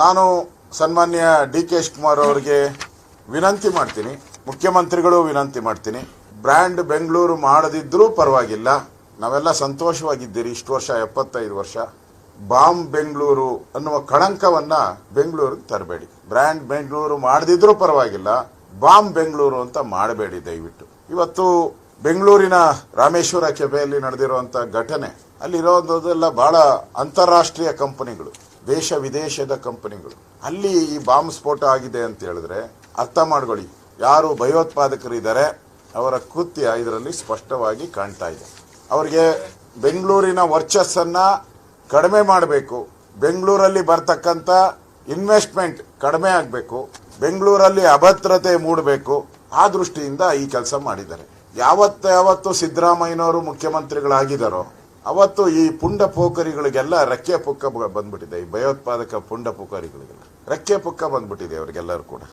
ನಾನು ಸನ್ಮಾನ್ಯ D K Kumar ಅವರಿಗೆ ವಿನಂತಿ ಮಾಡ್ತೀನಿ. ಮುಖ್ಯಮಂತ್ರಿಗಳು ವಿನಂತಿ ಮಾಡ್ತೀನಿ. ಬ್ರ್ಯಾಂಡ್ ಬೆಂಗಳೂರು ಮಾಡದಿದ್ದರೂ ಪರವಾಗಿಲ್ಲ. ನಾವೆಲ್ಲ ಸಂತೋಷವಾಗಿದ್ದೀರಿ. ಇಷ್ಟು ವರ್ಷ, ಎಪ್ಪತ್ತೈದು ವರ್ಷ. ಬಾಂಬ್ ಬೆಂಗಳೂರು ಅನ್ನುವ ಕಳಂಕವನ್ನ ಬೆಂಗಳೂರಿಗೆ ತರಬೇಡಿ. ಬ್ರ್ಯಾಂಡ್ ಬೆಂಗಳೂರು ಮಾಡದಿದ್ರೂ ಪರವಾಗಿಲ್ಲ. ಬಾಂಬ್ ಬೆಂಗಳೂರು ಅಂತ ಮಾಡಬೇಡಿ ದಯವಿಟ್ಟು. ಇವತ್ತು ಬೆಂಗಳೂರಿನ ರಾಮೇಶ್ವರ ಕೆಫೆಯಲ್ಲಿ ನಡೆದಿರುವಂಥ ಘಟನೆ, ಅಲ್ಲಿರೋದೆಲ್ಲ ಬಹಳ ಅಂತಾರಾಷ್ಟ್ರೀಯ ಕಂಪನಿಗಳು. ದೇಶ ವಿದೇಶದ ಕಂಪನಿಗಳು. ಅಲ್ಲಿ ಈ ಬಾಂಬ್ ಸ್ಫೋಟ ಆಗಿದೆ ಅಂತ ಹೇಳಿದ್ರೆ ಅರ್ಥ ಮಾಡ್ಕೊಳ್ಳಿ. ಯಾರು ಭಯೋತ್ಪಾದಕರಿದ್ದಾರೆ, ಅವರ ಕೃತ್ಯ ಇದರಲ್ಲಿ ಸ್ಪಷ್ಟವಾಗಿ ಕಾಣ್ತಾ ಇದೆ. ಅವರಿಗೆ ಬೆಂಗಳೂರಿನ ವರ್ಚಸ್ಸನ್ನ ಕಡಿಮೆ ಮಾಡಬೇಕು. ಬೆಂಗಳೂರಲ್ಲಿ ಬರ್ತಕ್ಕಂಥ ಇನ್ವೆಸ್ಟ್ಮೆಂಟ್ ಕಡಿಮೆ ಆಗಬೇಕು. ಬೆಂಗಳೂರಲ್ಲಿ ಅಭದ್ರತೆ ಮೂಡಬೇಕು. ಆ ದೃಷ್ಟಿಯಿಂದ ಈ ಕೆಲಸ ಮಾಡಿದ್ದಾರೆ. ಯಾವತ್ತ ಯಾವತ್ತು ಸಿದ್ದರಾಮಯ್ಯನವರು ಮುಖ್ಯಮಂತ್ರಿಗಳಾಗಿದ್ದಾರೋ ಅವತ್ತು ಈ ಪುಂಡ ಪೋಖರಿಗಳಿಗೆಲ್ಲ ರೆಕ್ಕೆ ಪುಕ್ಕ ಬಂದ್ಬಿಟ್ಟಿದೆ, ಈ ಭಯೋತ್ಪಾದಕ ಪುಂಡ ಪೋಖರಿಗಳಿಗೆಲ್ಲ. ರೆಕ್ಕೆ ಪುಕ್ಕ ಬಂದ್ಬಿಟ್ಟಿದೆ ಅವರಿಗೆಲ್ಲರೂ ಕೂಡ.